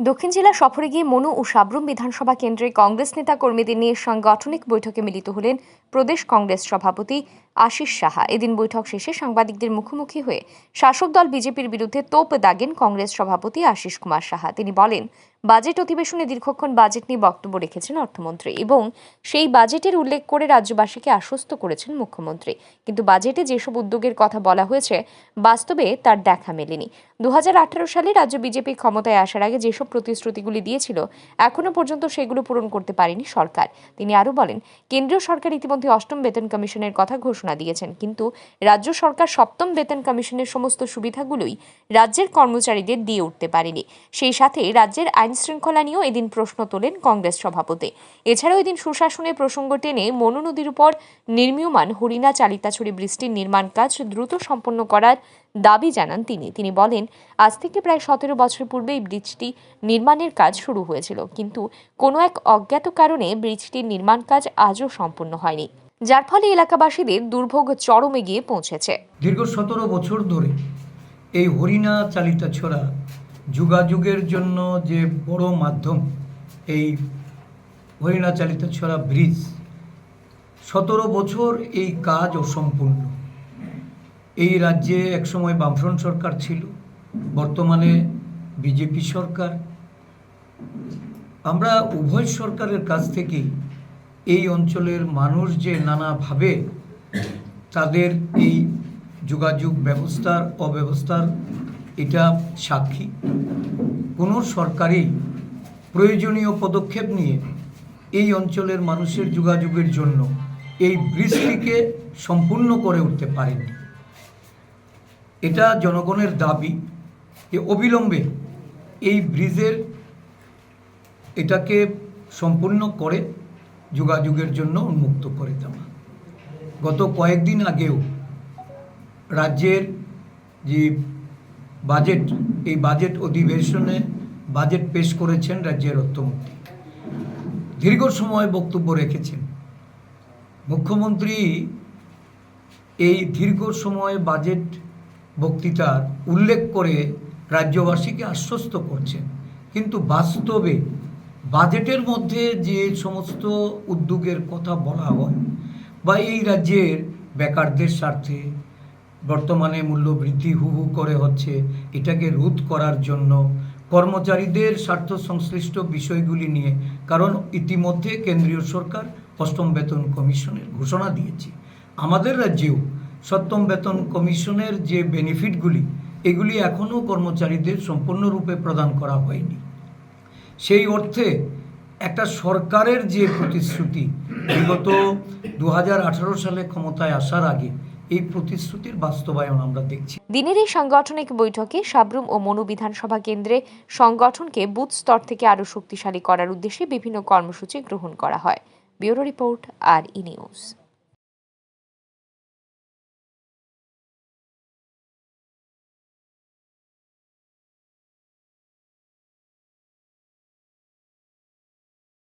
দক্ষিণ জেলা সফরে গিয়ে মনু ও সাবরুম বিধানসভা কেন্দ্রে কংগ্রেস নেতা কর্মীদের নিয়ে সাংগঠনিক বৈঠকে মিলিত হলেন প্রদেশ কংগ্রেস সভাপতি আশিস সাহা। এদিন বৈঠক শেষে সাংবাদিকদের মুখোমুখি হয়ে শাসক দল বিজেপির বিরুদ্ধে তোপ দাগেন কংগ্রেস সভাপতি আশিস কুমার সাহা। তিনি বলেন বাজেট অধিবেশনে দীর্ঘক্ষণ বাজেট নিয়ে বক্তব্য রেখেছেন অর্থমন্ত্রী এবং সেই বাজেটের উল্লেখ করে রাজ্যবাসীকে আশ্বস্ত করেছেন মুখ্যমন্ত্রী। কিন্তু বাজেটে যেসব উদ্যোগের কথা বলা হয়েছে, বাস্তবে তার দেখা মেলেনি। দুহাজার আঠারো সালে রাজ্য বিজেপি ক্ষমতায় আসার আগে যেসব প্রতিশ্রুতিগুলি দিয়েছিল, এখনও পর্যন্ত সেগুলো পূরণ করতে পারেনি সরকার। তিনি আরও বলেন, কেন্দ্রীয় সরকার ইতিমধ্যে অষ্টম বেতন কমিশনের কথা ঘোষণা দিয়েছেন, কিন্তু রাজ্য সরকার সপ্তম বেতন কমিশনের সমস্ত সুবিধাগুলোই রাজ্যের কর্মচারীদের দিয়ে উঠতে পারেনি। সেই সাথে রাজ্যের আইন শৃঙ্খলা নিয়েও এদিন প্রশ্ন তোলেন কংগ্রেস সভাপতি। এছাড়াও এদিন সুশাসনের প্রসঙ্গ টেনে মনু নদীর উপর নির্মীয়মান হরিণা চালিতাছড়ি বৃষ্টির নির্মাণ কাজ দ্রুত সম্পন্ন করার দাবি জানান তিনি। তিনি বলেন, আজ থেকে প্রায় সতেরো বছর পূর্বে এই ব্রিজটি নির্মাণের কাজ শুরু হয়েছিল, কিন্তু কোনো এক অজ্ঞাত কারণে ব্রিজটির নির্মাণ কাজ আজও সম্পূর্ণ হয়নি। যার ফলে এলাকাবাসীদের দুর্ভোগ চরমে গিয়ে পৌঁছেছে। দীর্ঘ সতেরো বছর ধরে এই হরিণা চালিতা ছড়া যোগাযোগের জন্য যে বড় মাধ্যম, এই হরিণা চালিত ছড়া ব্রিজ, সতেরো বছর এই কাজ অসম্পূর্ণ। এই রাজ্যে একসময় বামফ্রন্ট সরকার ছিল, বর্তমানে বিজেপি সরকার। আমরা উভয় সরকারের কাছ থেকে এই অঞ্চলের মানুষ যে নানাভাবে তাদের এই যোগাযোগ ব্যবস্থার, অব্যবস্থার এটা সাক্ষী। কোনো সরকারই প্রয়োজনীয় পদক্ষেপ নিয়ে এই অঞ্চলের মানুষের যোগাযোগের জন্য এই ব্রিজটিকে সম্পূর্ণ করে উঠতে পারেনি। এটা জনগণের দাবি যে অবিলম্বে এই ব্রিজের এটাকে সম্পূর্ণ করে যোগাযোগের জন্য উন্মুক্ত করে দেওয়া। গত কয়েকদিন আগেও রাজ্যের যে বাজেট, এই বাজেট অধিবেশনে বাজেট পেশ করেছেন রাজ্যের অর্থমন্ত্রী। দীর্ঘ সময় বক্তব্য রেখেছেন। মুখ্যমন্ত্রী এই দীর্ঘ সময় বাজেট বক্তৃতার উল্লেখ করে রাজ্যবাসীকে আশ্বস্ত করছেন। কিন্তু বাস্তবে বাজেটের মধ্যে যে সমস্ত উদ্যোগের কথা বলা হয় বা এই রাজ্যের বেকারদের স্বার্থে বর্তমানে মূল্য বৃদ্ধি হু হু করে হচ্ছে। এটাকে রোধ করার জন্য কর্মচারীদের স্বার্থ সংশ্লিষ্ট বিষয়গুলি নিয়ে, কারণ ইতিমধ্যে কেন্দ্রীয় সরকার অষ্টম বেতন কমিশনের ঘোষণা দিয়েছে। আমাদের রাজ্যেও সপ্তম বেতন কমিশনের যে বেনিফিটগুলি, এগুলি এখনও কর্মচারীদের সম্পূর্ণরূপে প্রদান করা হয়নি। সেই অর্থে একটা সরকারের যে প্রতিশ্রুতি, বিগত দু হাজার আঠারো সালে ক্ষমতায় আসার আগে এই প্রতিশ্রুতির বাস্তবায়ন আমরা দেখছি। দিনের এই সাংগঠনিক বৈঠকে সাবরুম ও মনু বিধানসভা কেন্দ্রে সংগঠনকে বুথ স্তর থেকে আরও শক্তিশালী করার উদ্দেশ্যে বিভিন্ন কর্মসূচি গ্রহণ করা হয়। ব্যুরো রিপোর্ট আর ই নিউজ।